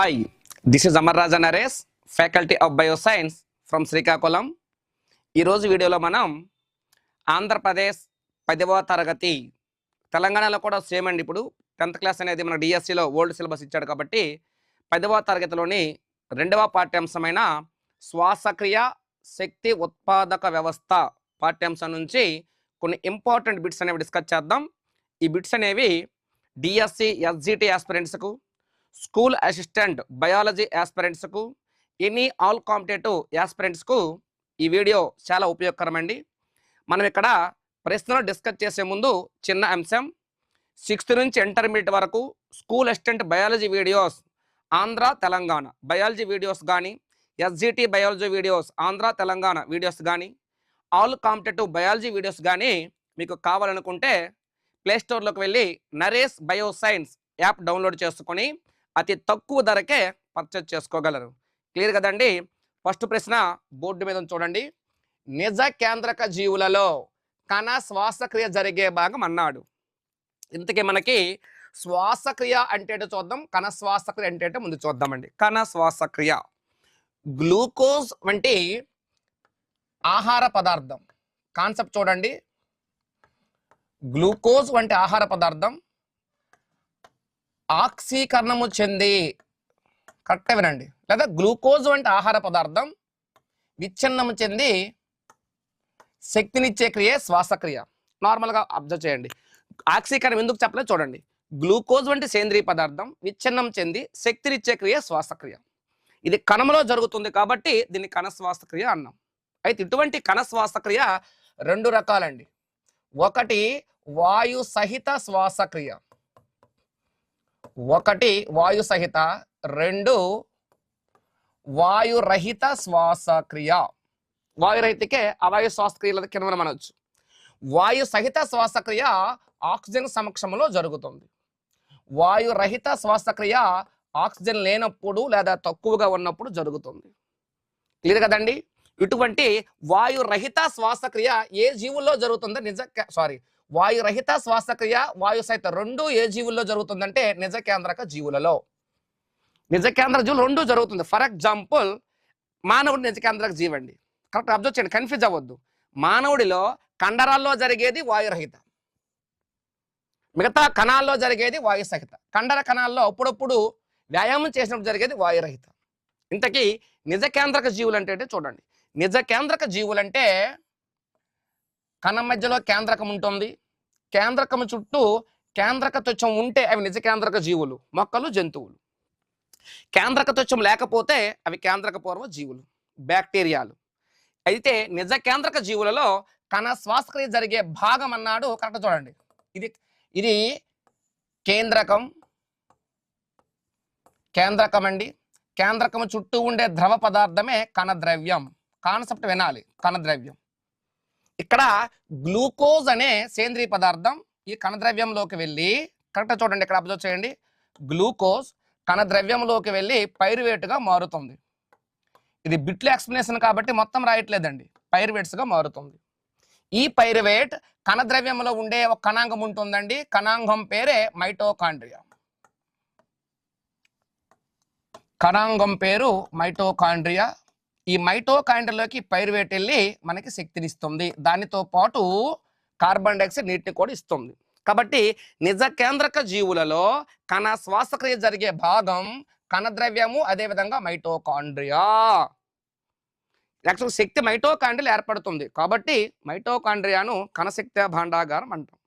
Hi this is Amarraja Naresh faculty of bioscience from Srikakulam ఈరోజు వీడియోలో మనం ఆంధ్రప్రదేశ్ పదవ తరగతి తెలంగాణలో కూడా సేమ్ అండి ఇప్పుడు. టెన్త్ క్లాస్ అనేది మన డిఎస్సిలో ఓల్డ్ సిలబస్ ఇచ్చాడు కాబట్టి పదవ తరగతిలోని రెండవ పాఠ్యాంశమైన శ్వాసక్రియ శక్తి ఉత్పాదక వ్యవస్థ పాఠ్యాంశం నుంచి కొన్ని ఇంపార్టెంట్ బిట్స్ అనేవి డిస్కస్ చేద్దాం. ఈ బిట్స్ అనేవి డిఎస్సి ఎస్జిటి ఆస్పిరెంట్స్కు స్కూల్ అసిస్టెంట్ బయాలజీ యాస్పిరెంట్స్కు ఎనీ ఆల్ కాంపిటేటివ్ యాస్పిరెంట్స్కు ఈ వీడియో చాలా ఉపయోగకరమండి. మనం ఇక్కడ ప్రశ్నలు డిస్కస్ చేసే ముందు చిన్న అంశం. సిక్స్త్ నుంచి ఇంటర్మీడియట్ వరకు school assistant biology videos Andhra Telangana. Biology videos కానీ SGT biology videos Andhra Telangana videos కానీ ఆల్ కాంపిటేటివ్ బయాలజీ వీడియోస్ కానీ మీకు కావాలనుకుంటే ప్లేస్టోర్లోకి వెళ్ళి నరేష్ బయోసైన్స్ యాప్ డౌన్లోడ్ చేసుకొని అతి తక్కువ ధరకే పర్చేజ్ చేసుకోగలరు. క్లియర్ కదండి? ఫస్ట్ ప్రశ్న బోర్డు మీద చూడండి. నిజ కేంద్రక జీవులలో కణ శ్వాసక్రియ జరిగే భాగం అన్నాడు. ఇంతకీ మనకి శ్వాసక్రియ అంటే చూద్దాం. కణ శ్వాసక్రియ అంటే ముందు చూద్దామండి. కణ శ్వాసక్రియ. గ్లూకోజ్ వంటి ఆహార పదార్థం. కాన్సెప్ట్ చూడండి. గ్లూకోజ్ వంటి ఆహార పదార్థం. ఆక్సీకరణము చెంది కరెక్ట్ వినండి. లేదా గ్లూకోజ్ వంటి ఆహార పదార్థం విచ్ఛిన్నము చెంది శక్తినిచ్చే క్రియ శ్వాసక్రియ. నార్మల్గా అబ్జర్వ్ చేయండి. ఆక్సీకరణం ఎందుకు చెప్పలేదు చూడండి. గ్లూకోజ్ వంటి సేంద్రియ పదార్థం విచ్ఛిన్నం చెంది శక్తినిచ్చే క్రియ శ్వాసక్రియ. ఇది కణంలో జరుగుతుంది కాబట్టి దీన్ని కణ శ్వాసక్రియ అన్నాం. అయితే ఇటువంటి కణ శ్వాసక్రియ రెండు రకాలండి. ఒకటి వాయు సహిత శ్వాసక్రియ. ఒకటి వాయు సహిత రెండు వాయురహిత శ్వాసక్రియ. వాయురహితకే అవాయు శ్వాసక్రియల కింద మనం వాయు సహిత శ్వాసక్రియ ఆక్సిజన్ సమక్షంలో జరుగుతుంది. వాయురహిత శ్వాసక్రియ ఆక్సిజన్ లేనప్పుడు లేదా తక్కువగా ఉన్నప్పుడు జరుగుతుంది. క్లియర్ కదండి? ఇటువంటి వాయురహిత శ్వాసక్రియ ఏ జీవుల్లో జరుగుతుందో? నిజ సారీ వాయురహిత శ్వాసక్రియ వాయు సహిత రెండు ఏ జీవుల్లో జరుగుతుందంటే నిజ కేంద్రక జీవులలో. నిజ కేంద్ర జీవులు రెండు జరుగుతుంది. ఫర్ ఎగ్జాంపుల్ మానవుడు నిజ కేంద్రక జీవండి. కరెక్ట్ అబ్జర్వ్ చేయండి కన్ఫ్యూజ్ అవ్వద్దు. మానవుడిలో కండరాల్లో జరిగేది వాయురహిత. మిగతా కణాల్లో జరిగేది వాయు సహిత కండర కణాల్లో అప్పుడప్పుడు వ్యాయామం చేసినప్పుడు జరిగేది వాయురహిత. ఇంతకీ నిజ కేంద్రక జీవులు అంటే చూడండి. నిజ కేంద్రక జీవులంటే కణం మధ్యలో కేంద్రకం ఉంటుంది. కేంద్రకం చుట్టూ కేంద్రక త్వచం ఉంటే అవి నిజ కేంద్రక జీవులు మొక్కలు జంతువులు. కేంద్రక త్వచం లేకపోతే అవి కేంద్రక పూర్వ జీవులు బ్యాక్టీరియాలు. అయితే నిజ కేంద్రక జీవులలో కణ శ్వాసక్రియ జరిగే భాగం అన్నాడు కరెక్ట్ చూడండి. ఇది ఇది కేంద్రకం కేంద్రకం అండి. కేంద్రకం చుట్టూ ఉండే ద్రవ పదార్థమే కణద్రవ్యం కాన్సెప్ట్ వినాలి కణద్రవ్యం ఇక్కడ గ్లూకోజ్ అనే సేంద్రియ పదార్థం ఈ కణద్రవ్యంలోకి వెళ్ళి కరెక్ట్ చూడండి ఇక్కడ అబ్జర్వ్ చేయండి. గ్లూకోజ్ కణద్రవ్యంలోకి వెళ్ళి పైరువేటుగా మారుతుంది. ఇది బిట్ల ఎక్స్ప్లెనేషన్ కాబట్టి మొత్తం రాయట్లేదండి. పైరువేట్స్గా మారుతుంది. ఈ పైరువేట్ కణద్రవ్యంలో ఉండే ఒక కణాంగం ఉంటుందండి. కణాంగం పేరే మైటోకాండ్రియా. కణాంగం పేరు మైటోకాండ్రియా. ఈ మైటోకాండ్రియాలోకి పైరువేట్ వెళ్ళి మనకి శక్తినిస్తుంది. దానితో పాటు కార్బన్ డైఆక్సైడ్ నీటిని కూడా ఇస్తుంది. కాబట్టి నిజ కేంద్రక జీవులలో కణ శ్వాసక్రియ జరిగే భాగం కణద్రవ్యము అదేవిధంగా మైటోకాండ్రియా. యాక్చువల్ శక్తి మైటోకాండ్రియలు ఏర్పడుతుంది. కాబట్టి మైటోకాండ్రియాను కణశక్తి భాండాగారం అంటాం.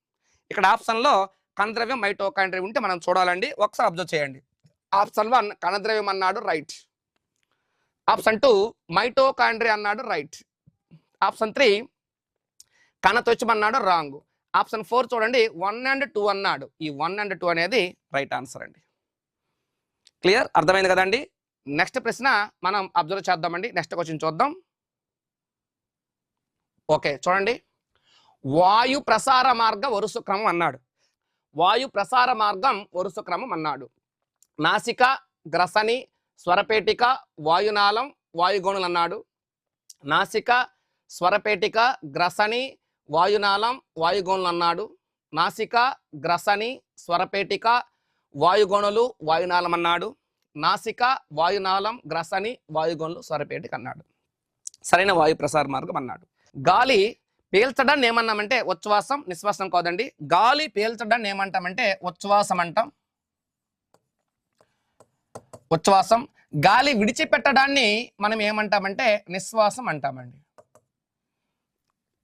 ఇక్కడ ఆప్షన్లో కణద్రవ్యం మైటోకాండ్రియా ఉంటే మనం చూడాలండి. ఒకసారి అబ్జర్వ్ చేయండి. ఆప్షన్ వన్ కణద్రవ్యం అన్నాడు రైట్. ఆప్షన్ టూ మైటోకాండ్రియా అన్నాడు రైట్. ఆప్షన్ త్రీ కణత్వచం అన్నాడు రాంగ్. ఆప్షన్ ఫోర్ చూడండి వన్ అండ్ టూ అన్నాడు. ఈ వన్ అండ్ టూ అనేది రైట్ ఆన్సర్ అండి. క్లియర్? అర్థమైంది కదండి? నెక్స్ట్ ప్రశ్న మనం అబ్జర్వ్ చేద్దామండి. నెక్స్ట్ క్వశ్చన్ చూద్దాం. ఓకే చూడండి. వాయు ప్రసార మార్గ వరుస క్రమం అన్నాడు. వాయు ప్రసార మార్గం వరుస క్రమం అన్నాడు. నాసిక గ్రసని స్వరపేటిక వాయునాళం వాయుగోణులు అన్నాడు నాసిక స్వరపేటిక గ్రసని వాయునాళం వాయుగోణులు అన్నాడు నాసిక గ్రసని స్వరపేటిక వాయుగోణులు వాయునాళం అన్నాడు నాసిక వాయునాళం గ్రసని వాయుగోణులు స్వరపేటిక అన్నాడు సరైన వాయు ప్రసార మార్గం అన్నాడు. గాలి పీల్చడాన్ని ఏమన్నామంటే ఉచ్ఛ్వాసం నిశ్వాసం కాదండి. గాలి పీల్చడాన్ని ఏమంటామంటే ఉచ్ఛ్వాసం అంటాం ఉచ్ఛ్వాసం గాలి విడిచిపెట్టడాన్ని మనం ఏమంటామంటే నిశ్వాసం అంటామండి.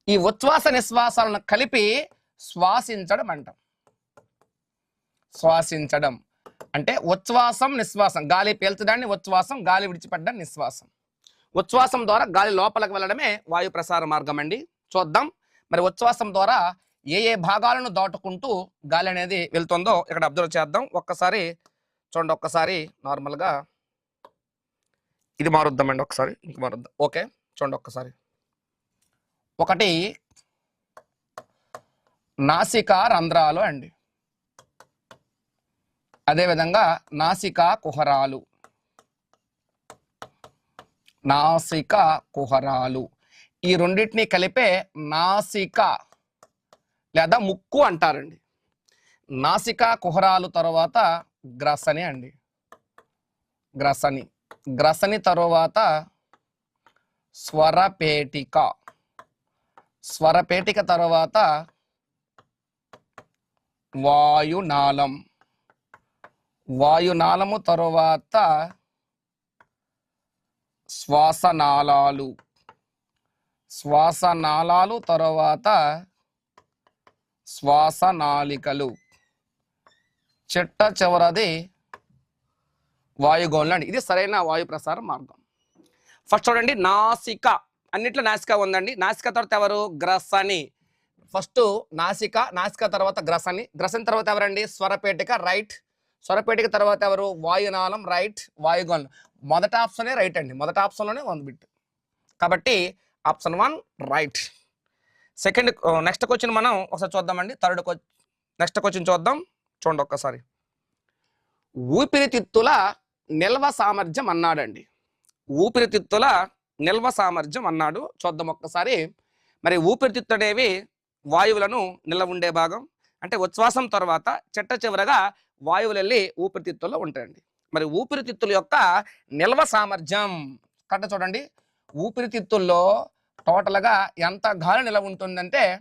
ఈ ఉచ్ఛ్వాస నిశ్వాసాలను కలిపి శ్వాసించడం అంటాం. శ్వాసించడం అంటే ఉచ్ఛ్వాసం నిశ్వాసం. గాలి పీల్చడాన్ని ఉచ్ఛ్వాసం గాలి విడిచిపెట్టడం నిశ్వాసం. ఉచ్ఛ్వాసం ద్వారా గాలి లోపలికి వెళ్ళడమే వాయు ప్రసార మార్గం అండి. చూద్దాం. మరి ఉచ్ఛ్వాసం ద్వారా ఏ ఏ భాగాలను దాటుకుంటూ గాలి అనేది వెళ్తుందో ఇక్కడ అబ్జర్వ్ చేద్దాం. ఒక్కసారి చూడండి ఒక్కసారి నార్మల్గా. ఇది మారుద్దామండి ఒకసారి ఇంక మారుద్దాం. ఓకే చూడండి ఒక్కసారి. ఒకటి నాసికా రంధ్రాలు అండి. అదేవిధంగా నాసికా కుహరాలు. నాసిక కుహరాలు. ఈ రెండింటిని కలిపే నాసిక లేదా ముక్కు అంటారండి. నాసికా కుహరాలు తర్వాత గ్రసని అండి. గ్రసని. గ్రసని తరువాత స్వరపేటిక. స్వరపేటిక తర్వాత వాయునాళం. వాయునాళము తరువాత శ్వాసనాళాలు. శ్వాసనాళాలు తరువాత శ్వాసనాళికలు. చిట్ట చివరది వాయుగోళం అండి. ఇది సరైన వాయు ప్రసార మార్గం. ఫస్ట్ చూడండి నాసిక. అన్నిట్లో నాసిక ఉందండి. నాసిక తర్వాత ఎవరు? గ్రసని. ఫస్ట్ నాసిక నాసిక తర్వాత గ్రసని. గ్రసని తర్వాత ఎవరండి? స్వరపేటిక రైట్ స్వరపేటిక తర్వాత ఎవరు? వాయునాళం రైట్ వాయుగోళం. మొదటి ఆప్షనే రైట్ అండి. మొదటి ఆప్షన్లోనే వన్ బిట్. కాబట్టి option one right second next question మనం ఒకసారి చూద్దామండి. థర్డ్ నెక్స్ట్ క్వశ్చన్ చూద్దాం. చూడండి ఒక్కసారి. ఊపిరితిత్తుల నిల్వ సామర్థ్యం అన్నాడండి. ఊపిరితిత్తుల నిల్వ సామర్థ్యం అన్నాడు. చూద్దాం ఒక్కసారి. మరి ఊపిరితిత్తు అనేవి వాయువులను నిల్వ ఉండే భాగం. అంటే ఉచ్ఛ్వాసం తర్వాత చెట్ట చివరగా వాయువులు వెళ్ళి ఊపిరితిత్తుల్లో ఉంటాయండి. మరి ఊపిరితిత్తుల యొక్క నిల్వ సామర్థ్యం కరెక్ట్ చూడండి. ఊపిరితిత్తుల్లో టోటల్గా ఎంత గాలి నిల్వ ఉంటుందంటే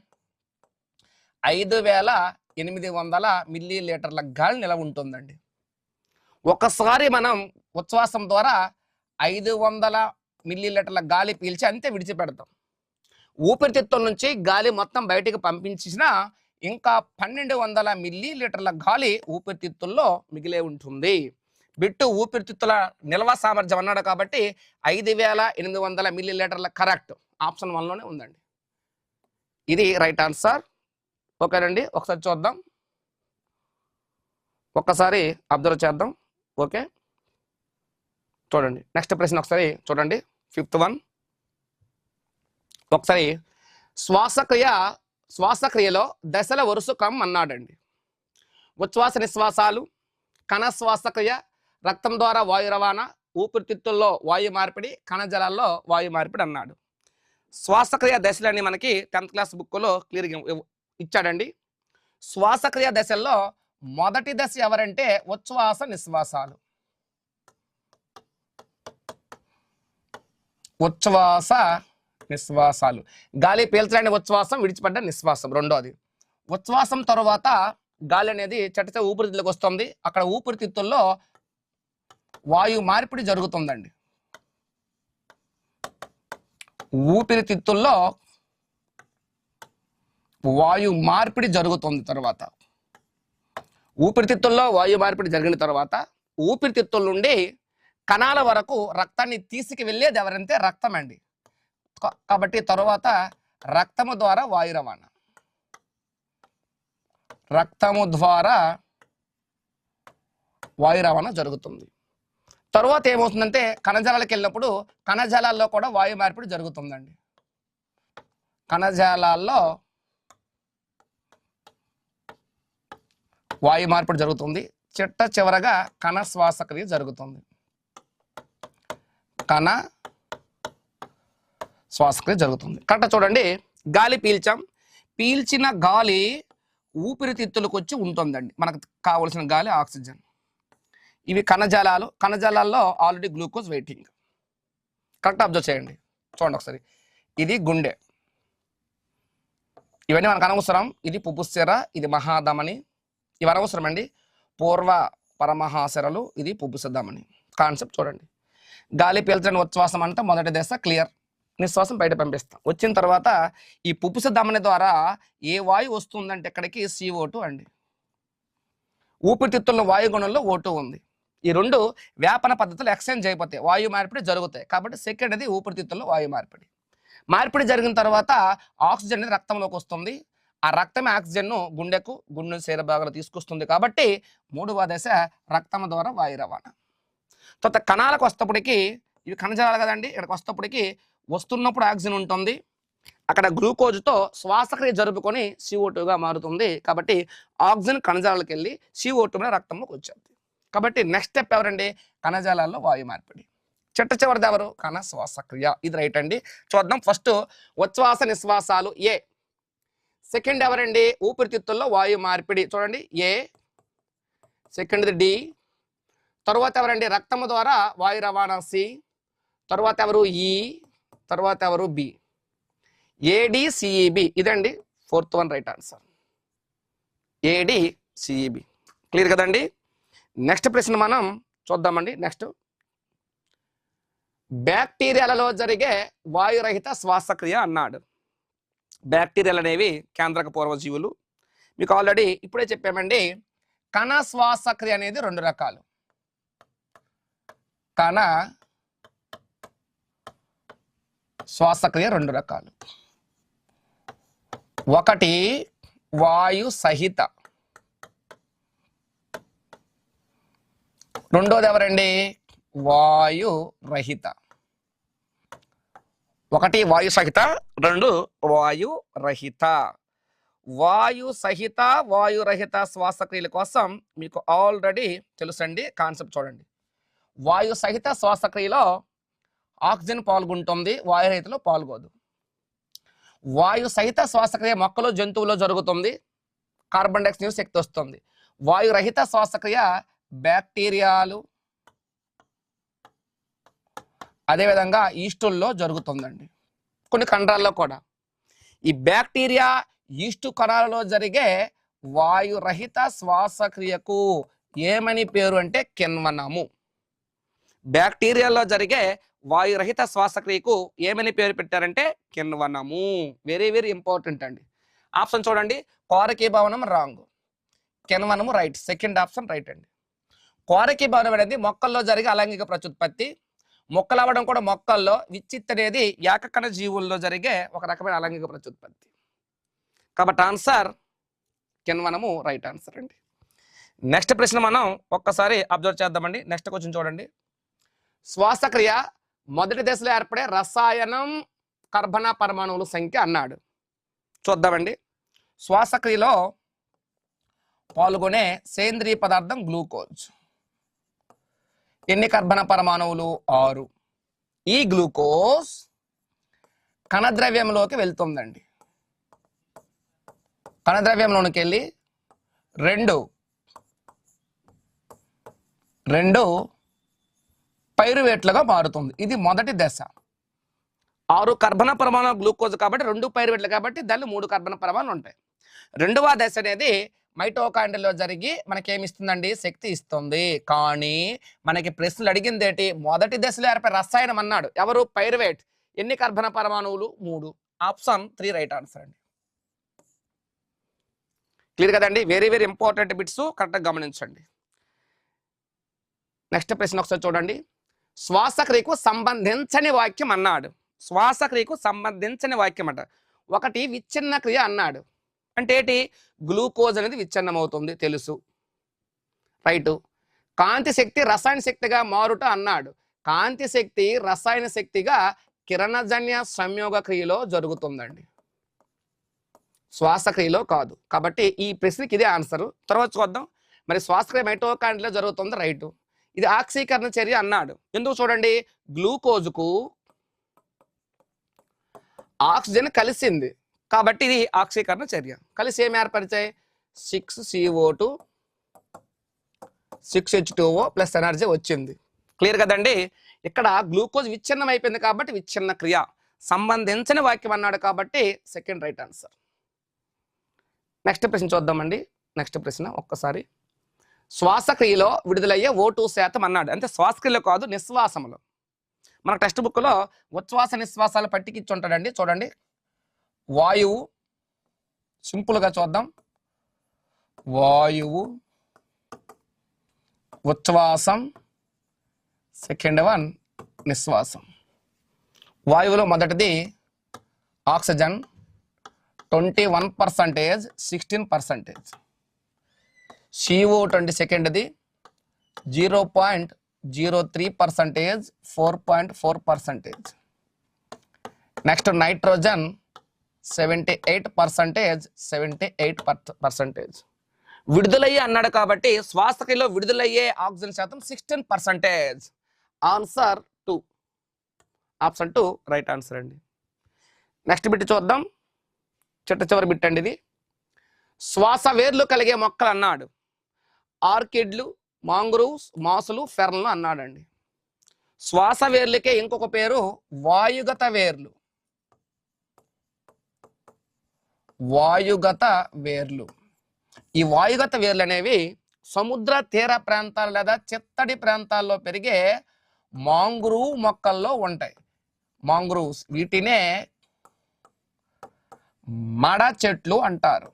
ఐదు వేల ఎనిమిది వందల మిల్లీ లీటర్ల గాలి నిల్వ ఉంటుందండి. ఒకసారి మనం ఉచ్ఛ్వాసం ద్వారా ఐదు వందల మిల్లీ లీటర్ల గాలి పీల్చి అంతే విడిచిపెడతాం. ఊపిరితిత్తుల నుంచి గాలి మొత్తం బయటికి పంపించిన ఇంకా పన్నెండు వందల మిల్లీ లీటర్ల గాలి ఊపిరితిత్తుల్లో మిగిలే ఉంటుంది. బిట్టు ఊపిరితిత్తుల నిల్వ సామర్థ్యం అన్నాడు కాబట్టి ఐదు వేల ఎనిమిది వందల మిల్లీ లీటర్ల కరెక్ట్ ఆప్షన్ వన్లోనే ఉందండి. ఇది రైట్ ఆన్సర్. ఓకేనండి ఒకసారి చూద్దాం. ఒక్కసారి అబ్జర్వ్ చేద్దాం. ఓకే. చూడండి నెక్స్ట్ ప్రశ్న ఒకసారి చూడండి. Fifth one. ఒకసారి శ్వాసక్రియ శ్వాసక్రియలో దశల వరుస క్రమం అన్నాడండి. ఉచ్ఛ్వాస నిశ్వాసాలు కణ శ్వాసక్రియ రక్తం ద్వారా వాయు రవాణా ఊపిరితిత్తుల్లో వాయు మార్పిడి కణజలాల్లో వాయు మార్పిడి అన్నాడు. శ్వాసక్రియ దశలని మనకి టెన్త్ క్లాస్ బుక్లో క్లియర్గా ఇచ్చాడండి. శ్వాసక్రియ దశల్లో మొదటి దశ ఎవరంటే ఉచ్ఛ్వాస నిశ్వాసాలు. ఉచ్ఛ్వాస నిశ్వాసాలు. గాలి పీల్చడానికి ఉచ్ఛ్వాసం విడిచిపడ్డ నిశ్వాసం. రెండోది ఉచ్ఛ్వాసం తర్వాత గాలి అనేది చెట్ట ఊపిరితిత్తులకు వస్తుంది. అక్కడ ఊపిరితిత్తుల్లో వాయు మార్పిడి జరుగుతుందండి. ఊపిరితిత్తుల్లో వాయు మార్పిడి జరుగుతుంది తర్వాత. ఊపిరితిత్తుల్లో వాయు మార్పిడి జరిగిన తర్వాత ఊపిరితిత్తుల నుండి కణాల వరకు రక్తాన్ని తీసుకు వెళ్ళేది ఎవరంటే రక్తం అండి. కాబట్టి తరువాత రక్తము ద్వారా వాయు రవాణా. రక్తము ద్వారా వాయు రవాణా జరుగుతుంది. తరువాత ఏమవుతుందంటే కణజాలాలకు వెళ్ళినప్పుడు కణజాలాల్లో కూడా వాయు మార్పిడి జరుగుతుందండి. కణజాలాల్లో వాయు మార్పిడి జరుగుతుంది. చిట్ట చివరగా కణ శ్వాసక్రియ జరుగుతుంది. కణ శ్వాసక్రియ జరుగుతుంది. కరెక్ట్ చూడండి. గాలి పీల్చాం. పీల్చిన గాలి ఊపిరితిత్తులకు వచ్చి ఉంటుందండి. మనకు కావలసిన గాలి ఆక్సిజన్. ఇవి కణజాలాలు. కణజాలాల్లో already glucose waiting correct observe చేయండి. చూడండి ఒకసారి. ఇది గుండె. ఇవన్నీ మనకు అనవసరం ఇది పుపుస్సెర ఇది మహాధమని. ఇవి అనవసరం పూర్వ పరమహాసరలు ఇది పుబ్బుసిద్దామని కాన్సెప్ట్ చూడండి. గాలి పీల్చని ఉచ్ఛ్వాసం అంటే మొదటి దశ క్లియర్. నిశ్వాసం బయట పంపిస్తాం. వచ్చిన తర్వాత ఈ పుపుస ధమని ద్వారా ఏ వాయువు వస్తుందంటే ఇక్కడికి సిఓ అండి. ఊపిరితిత్తుల్లో వాయుగుణంలో ఓటు ఉంది. ఈ రెండు వ్యాపన పద్ధతులు ఎక్స్చేంజ్ అయిపోతాయి. వాయు మార్పిడి జరుగుతాయి. కాబట్టి సెకండ్ అది ఊపిరితిత్తుల్లో వాయు మార్పిడి. మార్పిడి జరిగిన తర్వాత ఆక్సిజన్ అనేది రక్తంలోకి వస్తుంది. ఆ రక్తం ఆక్సిజన్ను గుండెకు గుండె శరీర భాగాలు తీసుకొస్తుంది కాబట్టి మూడవ దశ రక్తం ద్వారా వాయు రవాణా. తర్వాత కణాలకు వస్తప్పటికి ఇవి కణజాలాలు కదండి ఇక్కడికి వస్తప్పటికి వస్తున్నప్పుడు ఆక్సిజన్ ఉంటుంది. అక్కడ గ్లూకోజ్తో శ్వాసక్రియ జరుపుకొని సిఓటుగా మారుతుంది. కాబట్టి ఆక్సిజన్ కణజాలాలకు వెళ్ళి సిఓటు మీద రక్తంలోకి వచ్చేది కాబట్టి నెక్స్ట్ స్టెప్ ఎవరండి? కణజాలాల్లో వాయు మార్పిడి. చిట్ట చివరిది ఎవరు? కణ శ్వాసక్రియ. ఇది రైట్ అండి. చూద్దాం. ఫస్ట్ ఉచ్ఛ్వాస నిశ్వాసాలు ఏ? సెకండ్ ఎవరండి? ఊపిరితిత్తుల్లో వాయు మార్పిడి. చూడండి. ఏ. సెకండ్ది డి. తర్వాత ఎవరండి? రక్తము ద్వారా వాయు రవాణా సి. తర్వాత ఎవరు? ఈ. తర్వాత ఎవరు? B. A D C E B ఇదండి fourth one right answer. A D C E B clear కదండి? నెక్స్ట్ ప్రశ్న మనం చూద్దామండి. నెక్స్ట్. బ్యాక్టీరియాలలో జరిగే వాయురహిత శ్వాసక్రియ అన్నాడు. బ్యాక్టీరియాలు అనేవి కేంద్రక పూర్వజీవులు. మీకు ఆల్రెడీ ఇప్పుడే చెప్పామండి కణ శ్వాసక్రియ అనేది రెండు రకాలు. కణ శ్వాసక్రియ రెండు రకాలు. ఒకటి వాయు సహిత. రెండోది ఎవరండి? వాయు రహిత. ఒకటి వాయు సహిత రెండు వాయు రహిత. వాయు సహిత వాయు రహిత శ్వాసక్రియల కోసం మీకు ఆల్రెడీ తెలుసండి కాన్సెప్ట్ చూడండి. వాయు సహిత శ్వాసక్రియలో ఆక్సిజన్ పాల్గొంటుంది వాయురహితలో పాల్గొదు. వాయు సహిత శ్వాసక్రియ మొక్కలు జంతువులో జరుగుతుంది కార్బన్ డైఆక్సైడ్ శక్తి వస్తుంది. వాయురహిత శ్వాసక్రియ బ్యాక్టీరియాలు అదేవిధంగా ఈస్టుల్లో జరుగుతుందండి. కొన్ని కండరాల్లో కూడా. ఈ బ్యాక్టీరియా ఈస్టు కణాలలో జరిగే వాయురహిత శ్వాసక్రియకు ఏమని పేరు అంటే కిన్వనము బ్యాక్టీరియాలో జరిగే వాయురహిత శ్వాసక్రియకు ఏమని పేరు పెట్టారంటే కిన్వనము వెరీ వెరీ ఇంపార్టెంట్ అండి. ఆప్షన్ చూడండి. కోరకీ భవనం రాంగ్. కిన్వనము రైట్. సెకండ్ ఆప్షన్ రైట్ అండి. కోరకీ భవనం అనేది మొక్కల్లో జరిగే అలైంగిక ప్రత్యుత్పత్తి మొక్కలు అవ్వడం కూడా మొక్కల్లో విచ్చిత్ అనేది ఏకకణ జీవుల్లో జరిగే ఒక రకమైన అలంగిక ప్రత్యుత్పత్తి. కాబట్టి ఆన్సర్ కిన్వనము రైట్ ఆన్సర్ అండి. నెక్స్ట్ ప్రశ్న మనం ఒక్కసారి అబ్జర్వ్ చేద్దామండి. నెక్స్ట్ క్వశ్చన్ చూడండి. శ్వాసక్రియ మొదటి దశలో ఏర్పడే రసాయనం కర్బన పరమాణువుల సంఖ్య అన్నాడు. చూద్దామండి. శ్వాసక్రియలో పాల్గొనే సేంద్రియ పదార్థం గ్లూకోజ్. ఎన్ని కర్బన పరమాణువులు? ఆరు. ఈ గ్లూకోజ్ కణద్రవ్యంలోకి వెళ్తుందండి. కణద్రవ్యంలోనికి వెళ్ళి రెండు రెండు పైరువేట్లుగా మారుతుంది. ఇది మొదటి దశ. ఆరు కర్బన పరమాణు గ్లూకోజ్ కాబట్టి రెండు పైరువేట్లు కాబట్టి దాన్ని మూడు కర్బన పరమాణులు ఉంటాయి. రెండవ దశ అనేది మైటోకాండ్రియాలో జరిగి మనకేమిస్తుందండి? ఇస్తుందండి శక్తి ఇస్తుంది. కానీ మనకి ప్రశ్నలు అడిగింది ఏంటి మొదటి దశలో ఏర్పడే రసాయనం అన్నాడు. ఎవరు? పైరువేట్. ఎన్ని కర్బన పరమాణువులు? మూడు. ఆప్షన్ త్రీ రైట్ ఆన్సర్ అండి. క్లియర్ కదండి? వెరీ వెరీ ఇంపార్టెంట్ బిట్స్ కరెక్ట్గా గమనించండి. నెక్స్ట్ ప్రశ్న ఒకసారి చూడండి. శ్వాసక్రియకు సంబంధించని వాక్యం అన్నాడు. శ్వాసక్రియకు సంబంధించని వాక్యం అంట. ఒకటి విచ్ఛిన్న క్రియ అన్నాడు. అంటే ఏంటి? గ్లూకోజ్ అనేది విచ్ఛిన్నం అవుతుంది తెలుసు. రైటు. కాంతి శక్తి రసాయన శక్తిగా మారుట అన్నాడు. కాంతి శక్తి రసాయన శక్తిగా కిరణజన్య సంయోగ క్రియలో జరుగుతుందండి. శ్వాసక్రియలో కాదు. కాబట్టి ఈ ప్రశ్నకి ఇదే ఆన్సర్. తర్వాత చూద్దాం. మరి శ్వాసక్రియ మైటోకాండ్రియాలో జరుగుతుంది రైటు. ఇది ఆక్సీకరణ చర్య అన్నాడు. ఎందుకు చూడండి? గ్లూకోజ్కు ఆక్సిజన్ కలిసింది. కాబట్టి ఇది ఆక్సీకరణ చర్య. కలిసి ఏమి ఏర్పరిచాయి? Six CO two six H two O plus energy వచ్చింది. క్లియర్ కదండి? ఇక్కడ గ్లూకోజ్ విచ్ఛిన్నం అయిపోయింది కాబట్టి విచ్ఛిన్న క్రియ. సంబంధించిన వాక్యం అన్నాడు కాబట్టి సెకండ్ రైట్ ఆన్సర్ నెక్స్ట్ ప్రశ్న చూద్దామండి. నెక్స్ట్ ప్రశ్న ఒక్కసారి. శ్వాసక్రియలో విడుదలయ్యే ఓ టూ శాతం అన్నాడు. అంటే శ్వాసక్రియలో కాదు నిశ్వాసములు. మన టెక్స్ట్ బుక్లో ఉచ్ఛ్వాస నిశ్వాసాలు పట్టికిచ్చి ఉంటాడండి. చూడండి. వాయువు. సింపుల్గా చూద్దాం. వాయువు. ఉచ్ఛ్వాసం. సెకండ్ వన్ నిశ్వాసం. వాయువులో మొదటిది oxygen. Twenty one percentage sixteen percentage. CO twenty సెకండ్ది zero point zero three percentage four point four percentage. Next nitrogen. Seventy eight percentage seventy eight percentage విడుదలయ్యే అన్నాడు కాబట్టి శ్వాసక్రియలో విడుదలయ్యే ఆక్సిజన్ శాతం sixteen percentage answer two option two right answer అండి. Next bit చూద్దాం. చిట్ట చివరి బిట్ అండి ఇది. శ్వాస వేర్లు కలిగే మొక్కలు అన్నాడు. ఆర్కిడ్లు మాంగ్రూవ్స్ మాసులు ఫెర్న్లు అన్నాడండి. శ్వాస వేర్లకే ఇంకొక పేరు వాయుగత వేర్లు. వాయుగత వేర్లు. ఈ వాయుగత వేర్లు అనేవి సముద్ర తీర ప్రాంతాలు లేదా చిత్తడి ప్రాంతాల్లో పెరిగే మాంగ్రూవ్ మొక్కల్లో ఉంటాయి. మాంగ్రూవ్స్ వీటినే మడ చెట్లు అంటారు.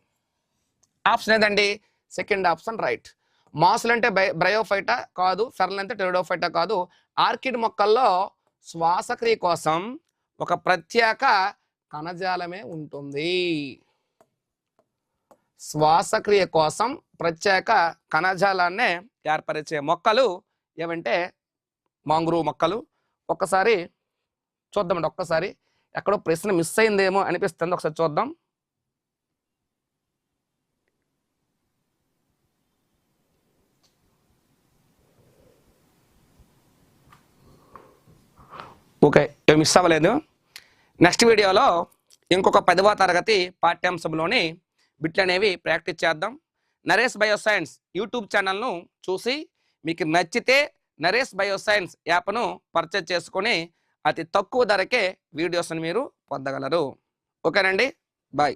ఆప్షన్ ఏదండి? Second option right. మాసులు అంటే బ్రయోఫైటా కాదు ఫెర్ల్ అంటే టెరిడోఫైటా కాదు. ఆర్కిడ్ మొక్కల్లో శ్వాసక్రియ కోసం ఒక ప్రత్యేక కణజాలమే ఉంటుంది. శ్వాసక్రియ కోసం ప్రత్యేక కణజాలాన్నే ఏర్పరిచే మొక్కలు ఏమంటే మాంగ్రూ మొక్కలు. ఒక్కసారి చూద్దామండి ఒక్కసారి. ఎక్కడో ప్రశ్న మిస్ అయిందేమో అనిపిస్తుంది ఒకసారి చూద్దాం. ఓకే మిస్ అవ్వలేదు. నెక్స్ట్ వీడియోలో ఇంకొక పదవ తరగతి పాఠ్యాంశంలోని బిట్లు అనేవి ప్రాక్టీస్ చేద్దాం. నరేష్ బయోసైన్స్ యూట్యూబ్ ఛానల్ను చూసి మీకు నచ్చితే నరేష్ బయోసైన్స్ యాప్ను పర్చేజ్ చేసుకొని అతి తక్కువ ధరకే వీడియోస్ని మీరు పొందగలరు. ఓకేనండి. బాయ్.